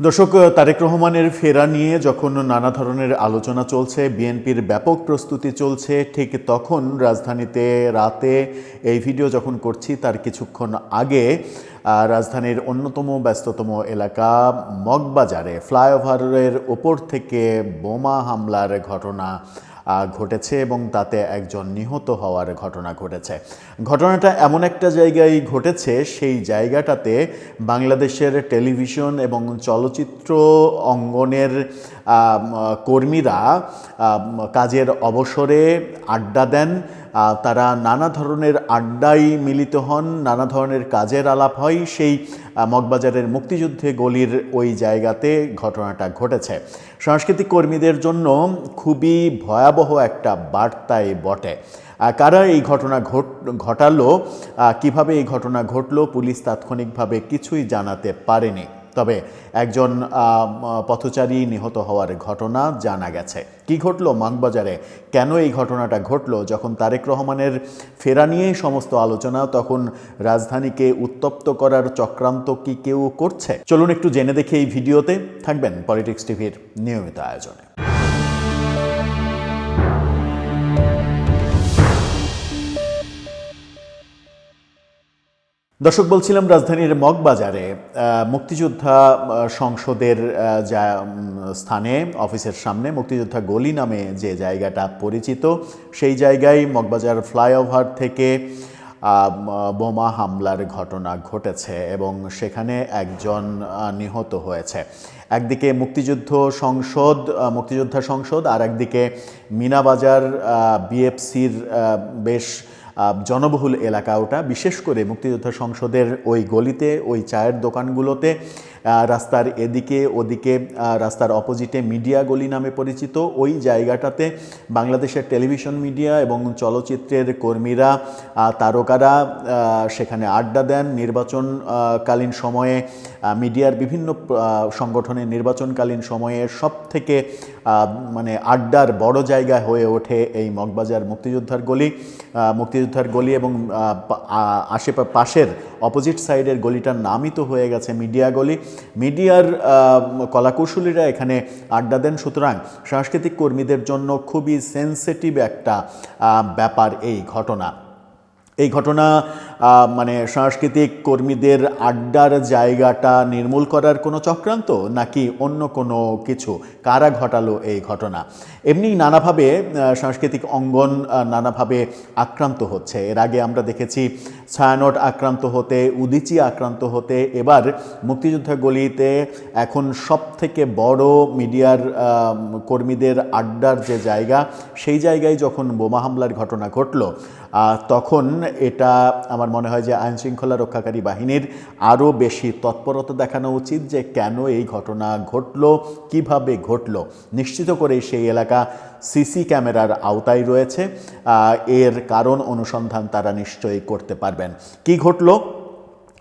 দর্শক, তারেক রহমানের ফেরা নিয়ে যখন নানা ধরনের আলোচনা চলছে, বিএনপির ব্যাপক প্রস্তুতি চলছে, ঠিক তখন রাজধানীতে রাতে এই ভিডিও যখন করছি তার কিছুক্ষণ আগে রাজধানীর অন্যতম ব্যস্ততম এলাকা মগবাজারে, ফ্লাইওভারের ওপর থেকে বোমা হামলার ঘটনা ঘটেছে এবং তাতে একজন নিহত হওয়ার ঘটনা ঘটেছে। ঘটনাটা এমন একটা জায়গায় ঘটেছে, সেই জায়গাটাতে বাংলাদেশের টেলিভিশন এবং চলচ্চিত্র অঙ্গনের কর্মীরা কাজের অবসরে আড্ডা দেন তারা নানা ধরনের আড্ডায় মিলিত হন, নানা ধরনের কাজের আলাপ হয়। সেই মগবাজারের মুক্তিযুদ্ধে গলির ওই জায়গাতে ঘটনাটা ঘটেছে। সাংস্কৃতিক কর্মীদের জন্য খুবই ভয়াবহ একটা বার্তাই বটে। কারা এই ঘটনা ঘট, ঘটালো কীভাবে এই ঘটনা ঘটলো, পুলিশ তাৎক্ষণিকভাবে কিছুই জানাতে পারেনি। তবে একজন পথচারী নিহত হওয়ার ঘটনা জানা গেছে। কি ঘটলো মানবাজারে কেন এই ঘটনাটা ঘটলো? যখন তারেক রহমানের ফেরা নিয়ে সমস্ত আলোচনা, তখন রাজধানীকে উত্তপ্ত করার চক্রান্ত কি কেউ করছে? চলুন একটু জেনে দেখে এই ভিডিওতে। থাকবেন পলিটিক্স টিভির নিয়মিত আয়োজনে। দর্শক, বলছিলাম রাজধানীর মগবাজারে মুক্তিযোদ্ধা সংসদের যা স্থানে, অফিসের সামনে মুক্তিযোদ্ধা গলি নামে যে জায়গাটা পরিচিত, সেই জায়গায় মগবাজার ফ্লাইওভার থেকে বোমা হামলার ঘটনা ঘটেছে এবং সেখানে একজন নিহত হয়েছে। একদিকে মুক্তিযুদ্ধ সংসদ মুক্তিযোদ্ধা সংসদ আর একদিকে মিনাবাজার বিএফসির বেশ জনবহুল এলাকা ওটা। বিশেষ করে মুক্তিযোদ্ধা সংসদের ওই গলিতে ওই চায়ের দোকানগুলোতে রাস্তার এদিকে ওদিকে রাস্তার অপোজিটে মিডিয়া গলি নামে পরিচিত। ওই জায়গাটাতে বাংলাদেশের টেলিভিশন মিডিয়া এবং চলচ্চিত্রের কর্মীরা তারকারা সেখানে আড্ডা দেন। নির্বাচন আহ, কালীন সময়ে মিডিয়ার বিভিন্ন সংগঠনের নির্বাচনকালীন সময়ে সব থেকে মানে আড্ডার বড় জায়গা হয়ে ওঠে এই মগবাজার মুক্তিযোদ্ধার গলি। মুক্তিযোদ্ধার গলি এবং আহ, পা- আ- আশেপা পাশের অপোজিট সাইডের গলিটার নামই তো হয়ে গেছে মিডিয়া গলি। মিডিয়ার কলাকৌশলীরা এখানে আড্ডা দেন। সুতরাং সাংস্কৃতিক কর্মীদের জন্য খুবই সেন্সিটিভ একটা ব্যাপার এই ঘটনা। এই ঘটনা মানে সাংস্কৃতিক কর্মীদের আড্ডার জায়গাটা নির্মূল করার কোনো চক্রান্ত নাকি অন্য কোনো কিছু? কারা ঘটালো এই ঘটনা? এমনি নানাভাবে সাংস্কৃতিক অঙ্গন নানাভাবে আক্রান্ত হচ্ছে। এর আগে আমরা দেখেছি ছায়ানট আক্রান্ত হতে, উদিচি আক্রান্ত হতে, এবার মুক্তিযোদ্ধা গলিতে এখন সব থেকে বড় মিডিয়ার কর্মীদের আড্ডার যে জায়গা, সেই জায়গায় যখন বোমা হামলার ঘটনা ঘটলো তখন এটা আমার মনে হয় যে আইন শৃঙ্খলা রক্ষাকারী বাহিনীর আরও বেশি তৎপরতা দেখানো উচিত যে কেন এই ঘটনা ঘটল, কীভাবে ঘটল। নিশ্চিত করে সেই এলাকা সিসি ক্যামেরার আওতায় রয়েছে। এর কারণ অনুসন্ধান তারা নিশ্চয়ই করতে পারবেন। কি ঘটলো?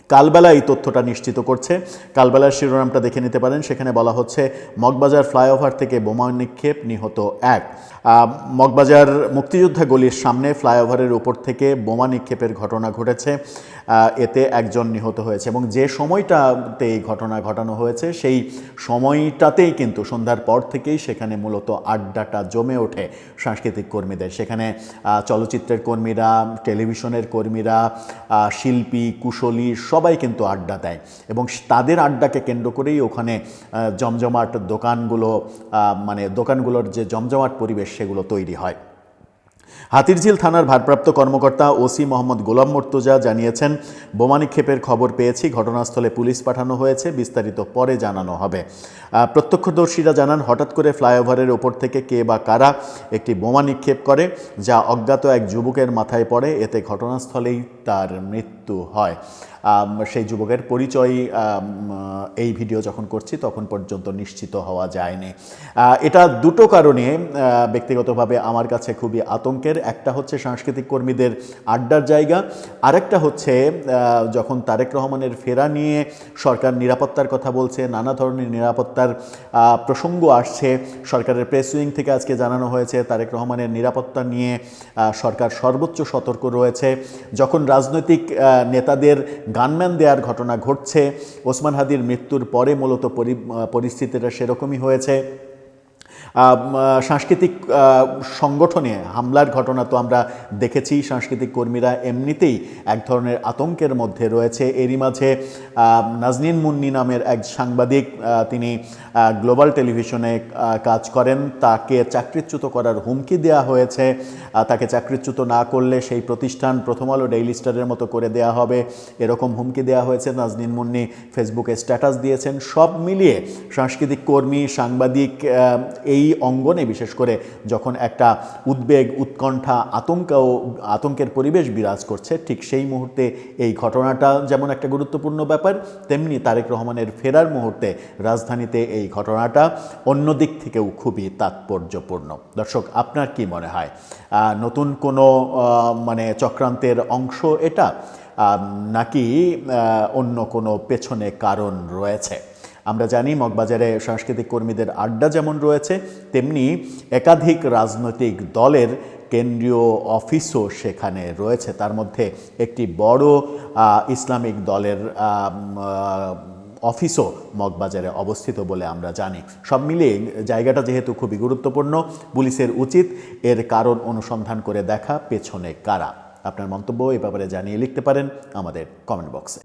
কালবেলা এই তথ্যটা নিশ্চিত করছে। কালবেলার শিরোনামটা দেখে নিতে পারেন। সেখানে বলা হচ্ছে, মগবাজার ফ্লাইওভার থেকে বোমা নিক্ষেপ নিহত এক। মগবাজার মুক্তিযোদ্ধা গলির সামনে ফ্লাইওভারের উপর থেকে বোমা নিক্ষেপের ঘটনা ঘটেছে। এতে একজন নিহত হয়েছে। এবং যে সময়টাতে এই ঘটনা ঘটানো হয়েছে, সেই সময়টাতেই কিন্তু সন্ধ্যার পর থেকেই সেখানে মূলত আড্ডাটা জমে ওঠে সাংস্কৃতিক কর্মীদের। সেখানে চলচ্চিত্রের কর্মীরা, টেলিভিশনের কর্মীরা শিল্পী, কুশলী সবাই কিন্তু আড্ডা দেয়। এবং তাদের আড্ডাকে কেন্দ্র করেই ওখানে জমজমাট দোকানগুলো মানে দোকানগুলোর যে জমজমাট পরিবেশ সেগুলো তৈরি হয়। হাতিরঝিল থানার ভারপ্রাপ্ত কর্মকর্তা ওসি মোহাম্মদ গোলাম মর্তুজা জানিয়েছেন বোমা নিক্ষেপের খবর পেয়েছি, ঘটনাস্থলে পুলিশ পাঠানো হয়েছে, বিস্তারিত পরে জানানো হবে। প্রত্যক্ষদর্শীরা জানান, হঠাৎ করে ফ্লাইওভারের ওপর থেকে কে বা কারা একটি বোমা নিক্ষেপ করে, যা অজ্ঞাত এক যুবকের মাথায় পড়ে, এতে ঘটনাস্থলেই তার মৃত্যু হয়। সেই যুবকের পরিচয় এই ভিডিও যখন করছি তখন পর্যন্ত নিশ্চিত হওয়া যায়নি। এটা দুটো কারণে ব্যক্তিগতভাবে আমার কাছে খুবই আতঙ্কের। একটা হচ্ছে সাংস্কৃতিক কর্মীদের আড্ডার জায়গা। আরেকটা হচ্ছে যখন তারেক রহমানের ফেরা নিয়ে সরকার নিরাপত্তার কথা বলছে, নানা ধরনের নিরাপত্তার প্রসঙ্গ আসছে। সরকারের প্রেস উইং থেকে আজকে জানানো হয়েছে, তারেক রহমানের নিরাপত্তা নিয়ে সরকার সর্বোচ্চ সতর্ক রয়েছে। যখন রাজনৈতিক নেতাদের গানম্যান দেওয়ার ঘটনা ঘটছে। ওসমান হাদির মৃত্যুর পরে মূলত পরি- পরিস্থিতিটা সেরকমই হয়েছে। সাংস্কৃতিক সংগঠনে হামলার ঘটনা তো আমরা দেখেছি। সাংস্কৃতিক কর্মীরা এমনিতেই এক ধরনের আতঙ্কের মধ্যে রয়েছে। এরই মাঝে নাজনীন মুন্নি নামের এক সাংবাদিক তিনি গ্লোবাল টেলিভিশনে কাজ করেন। তাকে চাকরিচ্যুত করার হুমকি দেওয়া হয়েছে। তাকে চাকরিচ্যুত না করলে সেই প্রতিষ্ঠান প্রথম আলো ডেইলি স্টারের মতো করে দেয়া হবে। এরকম হুমকি দেওয়া হয়েছে। নাজনীন মুন্নি ফেসবুকে স্ট্যাটাস দিয়েছেন। সব মিলিয়ে সাংস্কৃতিক কর্মী সাংবাদিক আহ, এই অঙ্গনে, বিশেষ করে যখন একটা উদ্বেগ, উৎকণ্ঠা আতঙ্ক ও আতঙ্কের পরিবেশ বিরাজ করছে, ঠিক সেই মুহূর্তে এই ঘটনাটা যেমন একটা গুরুত্বপূর্ণ ব্যাপার, তেমনি তারেক রহমানের ফেরার মুহূর্তে রাজধানীতে এই ঘটনাটা অন্য দিক থেকেও খুবই তাৎপর্যপূর্ণ। দর্শক, আপনার কি মনে হয়? নতুন কোনো মানে চক্রান্তের অংশ এটা? নাকি অন্য কোনো পেছনে কারণ রয়েছে? আমরা জানি মগবাজারে সাংস্কৃতিক কর্মীদের আড্ডা যেমন রয়েছে, তেমনি একাধিক রাজনৈতিক দলের কেন্দ্রীয় অফিসও সেখানে রয়েছে। তার মধ্যে একটি বড় ইসলামিক দলের অফিসও মগবাজারে অবস্থিত বলে আমরা জানি। সব মিলিয়ে জায়গাটা যেহেতু খুবই গুরুত্বপূর্ণ, পুলিশের উচিত এর কারণ অনুসন্ধান করে দেখা, পেছনে কারা? আপনার মন্তব্য এ ব্যাপারে জানিয়ে লিখতে পারেন আমাদের কমেন্ট বক্সে।